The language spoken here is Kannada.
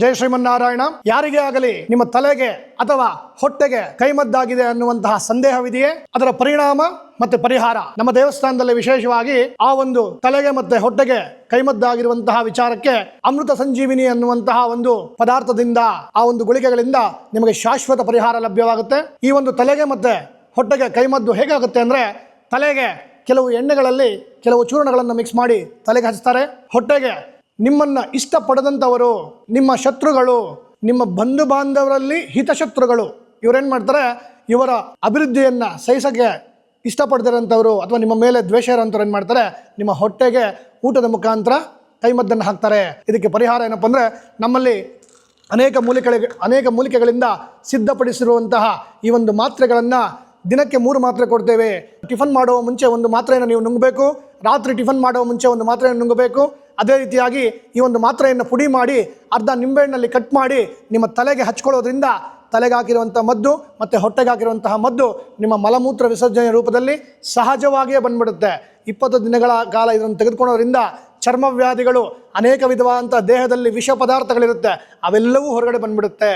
ಜಯ ಶ್ರೀಮನ್ನಾರಾಯಣ. ಯಾರಿಗೆ ಆಗಲಿ ನಿಮ್ಮ ತಲೆಗೆ ಅಥವಾ ಹೊಟ್ಟೆಗೆ ಕೈಮದ್ದಾಗಿದೆ ಅನ್ನುವಂತಹ ಸಂದೇಹವಿದೆಯೇ? ಅದರ ಪರಿಣಾಮ ಮತ್ತೆ ಪರಿಹಾರ ನಮ್ಮ ದೇವಸ್ಥಾನದಲ್ಲಿ ವಿಶೇಷವಾಗಿ ಆ ಒಂದು ತಲೆಗೆ ಮತ್ತೆ ಹೊಟ್ಟೆಗೆ ಕೈಮದ್ದಾಗಿರುವಂತಹ ವಿಚಾರಕ್ಕೆ ಅಮೃತ ಸಂಜೀವಿನಿ ಅನ್ನುವಂತಹ ಒಂದು ಪದಾರ್ಥದಿಂದ ಆ ಒಂದು ಗುಳಿಗೆಗಳಿಂದ ನಿಮಗೆ ಶಾಶ್ವತ ಪರಿಹಾರ ಲಭ್ಯವಾಗುತ್ತೆ. ಈ ಒಂದು ತಲೆಗೆ ಮತ್ತೆ ಹೊಟ್ಟೆಗೆ ಕೈಮದ್ದು ಹೇಗಾಗುತ್ತೆ ಅಂದರೆ ತಲೆಗೆ ಕೆಲವು ಎಣ್ಣೆಗಳಲ್ಲಿ ಕೆಲವು ಚೂರ್ಣಗಳನ್ನು ಮಿಕ್ಸ್ ಮಾಡಿ ತಲೆಗೆ ಹಚ್ತಾರೆ. ಹೊಟ್ಟೆಗೆ ನಿಮ್ಮನ್ನ ಇಷ್ಟಪಡದಂಥವರು, ನಿಮ್ಮ ಶತ್ರುಗಳು, ನಿಮ್ಮ ಬಂಧು ಬಾಂಧವರಲ್ಲಿ ಹಿತಶತ್ರುಗಳು. ಇವರೇನು ಮಾಡ್ತಾರೆ? ಇವರ ಅಭಿವೃದ್ಧಿಯನ್ನು ಸಹಿಸಕ್ಕೆ ಇಷ್ಟಪಡ್ತಿರೋಂಥವ್ರು ಅಥವಾ ನಿಮ್ಮ ಮೇಲೆ ದ್ವೇಷ ಇರೋಂಥವ್ರು ಏನು ಮಾಡ್ತಾರೆ? ನಿಮ್ಮ ಹೊಟ್ಟೆಗೆ ಊಟದ ಮುಖಾಂತರ ಕೈಮದ್ದನ್ನು ಹಾಕ್ತಾರೆ. ಇದಕ್ಕೆ ಪರಿಹಾರ ಏನಪ್ಪ ಅಂದರೆ ನಮ್ಮಲ್ಲಿ ಅನೇಕ ಮೂಲಿಕೆಗಳಿಗೆ, ಅನೇಕ ಮೂಲಿಕೆಗಳಿಂದ ಸಿದ್ಧಪಡಿಸಿರುವಂತಹ ಈ ಒಂದು ಮಾತ್ರೆಗಳನ್ನು ದಿನಕ್ಕೆ ಮೂರು ಮಾತ್ರೆ ಕೊಡ್ತೇವೆ. ಟಿಫನ್ ಮಾಡುವ ಮುಂಚೆ ಒಂದು ಮಾತ್ರೆಯನ್ನು ನೀವು ನುಂಗಬೇಕು. ರಾತ್ರಿ ಟಿಫನ್ ಮಾಡುವ ಮುಂಚೆ ಒಂದು ಮಾತ್ರೆಯನ್ನು ನುಂಗಬೇಕು. ಅದೇ ರೀತಿಯಾಗಿ ಈ ಒಂದು ಮಾತ್ರೆಯನ್ನು ಪುಡಿ ಮಾಡಿ, ಅರ್ಧ ನಿಂಬೆಹಣ್ಣಲ್ಲಿ ಕಟ್ ಮಾಡಿ ನಿಮ್ಮ ತಲೆಗೆ ಹಚ್ಕೊಳ್ಳೋದ್ರಿಂದ ತಲೆಗೆ ಮದ್ದು ಮತ್ತು ಹೊಟ್ಟೆಗೆ ಹಾಕಿರುವಂತಹ ಮದ್ದು ನಿಮ್ಮ ಮಲಮೂತ್ರ ವಿಸರ್ಜನೆ ರೂಪದಲ್ಲಿ ಸಹಜವಾಗಿಯೇ ಬಂದ್ಬಿಡುತ್ತೆ. ಇಪ್ಪತ್ತು ದಿನಗಳ ಕಾಲ ಇದನ್ನು ತೆಗೆದುಕೊಳ್ಳೋದ್ರಿಂದ ಚರ್ಮವ್ಯಾಧಿಗಳು ಅನೇಕ ವಿಧವಾದಂಥ ದೇಹದಲ್ಲಿ ವಿಷ ಪದಾರ್ಥಗಳಿರುತ್ತೆ. ಅವೆಲ್ಲವೂ ಹೊರಗಡೆ ಬಂದ್ಬಿಡುತ್ತೆ.